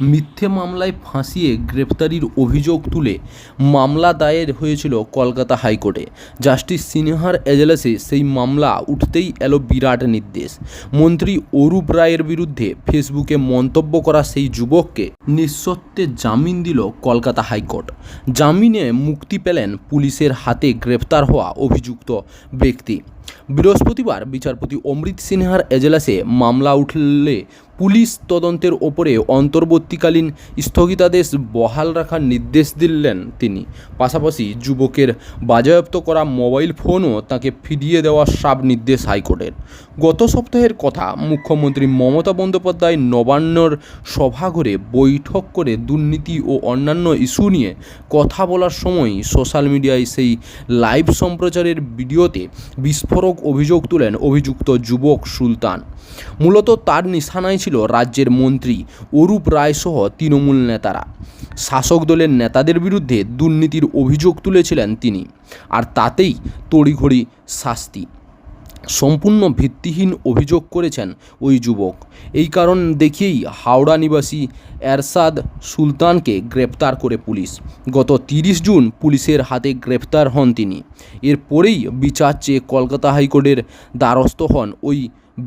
মিথ্যে মামলায় ফাঁসিয়ে গ্রেপ্তারির অভিযোগ তুলে মামলা দায়ের হয়েছিল কলকাতা হাইকোর্টে। জাস্টিস সিনহার এজলাসে সেই মামলা উঠতেই এলো বিরাট নির্দেশ। মন্ত্রী অরূপ রায়ের বিরুদ্ধে ফেসবুকে মন্তব্য করা সেই যুবককে নিঃসত্ত্বে জামিন দিল কলকাতা হাইকোর্ট। জামিনে মুক্তি পেলেন পুলিশের হাতে গ্রেপ্তার হওয়া অভিযুক্ত ব্যক্তি। বৃহস্পতিবার বিচারপতি অমৃত সিনহার এজলাসে মামলা উঠলে পুলিশ তদন্তের ওপরে অন্তর্বর্তীকালীন স্থগিতাদেশ বহাল রাখার নির্দেশ দিলেন তিনি। পাশাপাশি যুবকের বাজেয়াপ্ত করা মোবাইল ফোনও তাকে ফিরিয়ে দেওয়ার সাব নির্দেশ হাইকোর্টের। গত সপ্তাহের কথা মুখ্যমন্ত্রী মমতা বন্দ্যোপাধ্যায় নবান্নর সভাঘরে বৈঠক করে দুর্নীতি ও অন্যান্য ইস্যু নিয়ে কথা বলার সময় সোশ্যাল মিডিয়ায় সেই লাইভ সম্প্রচারের ভিডিওতে বিস্ফোরক অভিযোগ তুলেন অভিযুক্ত যুবক সুলতান। মূলত তার নিশানায় ছিল রাজ্যের মন্ত্রী অরূপ রায়সহ তৃণমূল নেতারা। শাসক দলের নেতাদের বিরুদ্ধে দুর্নীতির অভিযোগ তুলেছিলেন তিনি, আর তাতেই তড়িঘড়ি শাস্তি। সম্পূর্ণ ভিত্তিহীন অভিযোগ করেছেন ওই যুবক। এই কারণ দেখিয়েই হাওড়া নিবাসী এরশাদ সুলতানকে গ্রেপ্তার করে পুলিশ। গত তিরিশ জুন পুলিশের হাতে গ্রেপ্তার হন তিনি। এরপরেই বিচার চেয়ে কলকাতা হাইকোর্টের দ্বারস্থ হন ওই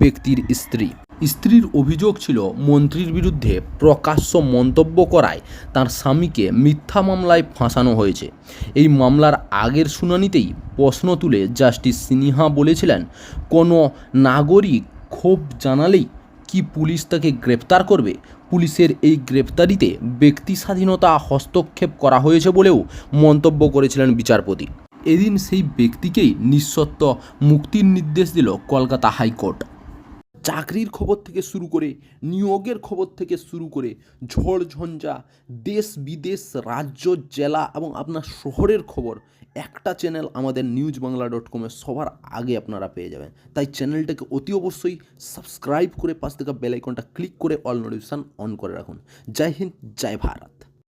ব্যক্তির স্ত্রী। স্ত্রীর অভিযোগ ছিল, মন্ত্রীর বিরুদ্ধে প্রকাশ্য মন্তব্য করায় তার স্বামীকে মিথ্যা মামলায় ফাঁসানো হয়েছে। এই মামলার আগের শুনানিতেই প্রশ্ন তুলে জাস্টিস সিনহা বলেছিলেন, কোনো নাগরিক ক্ষোভ জানালেই কি পুলিশ তাকে গ্রেপ্তার করবে? পুলিশের এই গ্রেপ্তারিতে ব্যক্তি স্বাধীনতা হস্তক্ষেপ করা হয়েছে বলেও মন্তব্য করেছিলেন বিচারপতি। এদিন সেই ব্যক্তিকেই নিঃসত্ত্ব মুক্তির নির্দেশ দিল কলকাতা হাইকোর্ট। চাকরির খবর থেকে শুরু করে, নিয়োগের খবর থেকে শুরু করে ঝড় ঝঞ্ঝা, দেশ বিদেশ, রাজ্য, জেলা এবং আপনার শহরের খবর, একটা চ্যানেল আমাদের নিউজ বাংলা ডট কমে সবার আগে আপনারা পেয়ে যাবেন। তাই চ্যানেলটাকে অতি অবশ্যই সাবস্ক্রাইব করে পাশ থেকে বেল আইকনটা ক্লিক করে অল নোটিফিকেশান অন করে রাখুন। জয় হিন্দ, জয় ভারত।